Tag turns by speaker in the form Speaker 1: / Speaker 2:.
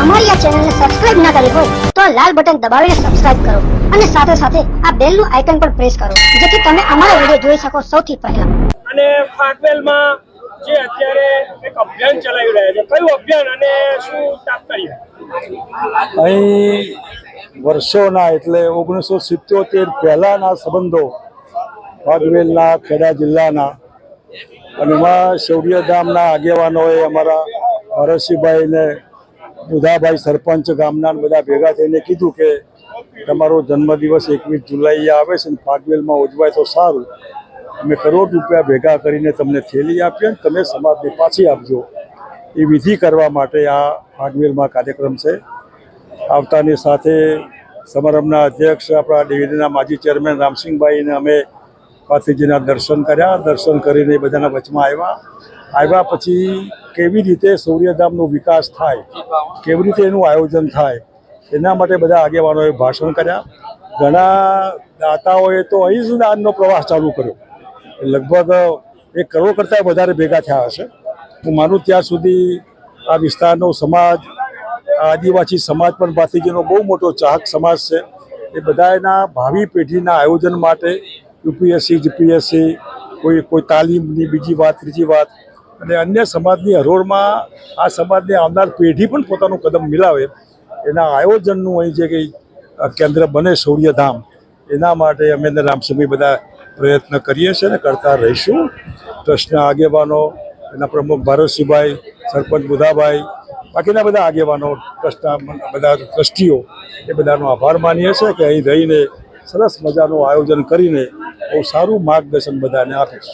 Speaker 1: અમારી આ ચેનલને સબસ્ક્રાઇબ ના કરી હોય તો આ લાલ બટન દબાવીને સબસ્ક્રાઇબ કરો અને સાથે સાથે આ બેલનું આઇકન પણ પ્રેસ કરો જેથી તમે અમારા વીડિયો જોઈ શકો સૌથી પહેલા.
Speaker 2: અને ફાકવેલમાં જે અત્યારે એક અભિયાન ચલાવી રહ્યા છે કયું અભિયાન અને શું તાત્પર્ય?
Speaker 3: અહીં વર્ષોના એટલે ઓગણીસો સિત્યોતેર પહેલાંના સંબંધો વાઘવેલના ખેડા જિલ્લાના અને એમાં શૌર્ય ગામના આગેવાનોએ અમારા હરસિંહભાઈને બુધાભાઈ સરપંચ ગામના બધા ભેગા થઈને કીધું કે તમારો જન્મદિવસ એકવીસ જુલાઈએ આવે છે ને ફાગવેલમાં ઉજવાય તો સારું. અમે કરોડ રૂપિયા ભેગા કરીને તમને થેલી આપીએ ને તમે સમાજને પાછી આપજો. એ વિધિ કરવા માટે આ ફાગવેલમાં કાર્યક્રમ છે. આવતાની સાથે સમારંભના અધ્યક્ષ આપણા ડિવિઝનના માજી ચેરમેન રામસિંહભાઈને અમે પાથીજીના દર્શન કર્યા, દર્શન કરીને બધાના વચમાં આવ્યા. આવ્યા પછી કેવી રીતે સૂર્યધામનો વિકાસ થાય, કેવી રીતે એનું આયોજન થાય, એના માટે બધા આગેવાનોએ ભાષણ કર્યા. ઘણા દાતાઓએ તો અહીં જ દાનનો પ્રવાસ ચાલુ કર્યો. લગભગ એક કરોડ કરતાં વધારે ભેગા થયા હશે. હું માનું ત્યાં સુધી આ વિસ્તારનો સમાજ, આદિવાસી સમાજ પણ ભાતીજીનો બહુ મોટો ચાહક સમાજ છે. એ બધાના ભાવિ પેઢીના આયોજન માટે યુપીએસસી, જીપીએસસી, કોઈ કોઈ તાલીમની બીજી વાત, ત્રીજી વાત. અને અન્ય સમાજની હરોળમાં આ સમાજને આવનાર પેઢી પણ પોતાનું કદમ મિલાવે. એના આયોજનનું અહીં જે કંઈ કેન્દ્ર બને સૂર્યધામ એના માટે અમે ને રામસમી બધા પ્રયત્ન કરીએ છીએ અને કરતા રહીશું. ટ્રસ્ટના આગેવાનો, એના પ્રમુખ ભારતસિંહભાઈ, સરપંચ બુધાભાઈ બાકીના બધા આગેવાનો, ટ્રસ્ટના બધા ટ્રસ્ટીઓ, એ બધાનો આભાર માનીએ છીએ કે અહીં રહીને સરસ મજાનું આયોજન કરીને બહુ સારું માર્ગદર્શન બધાને આપીશ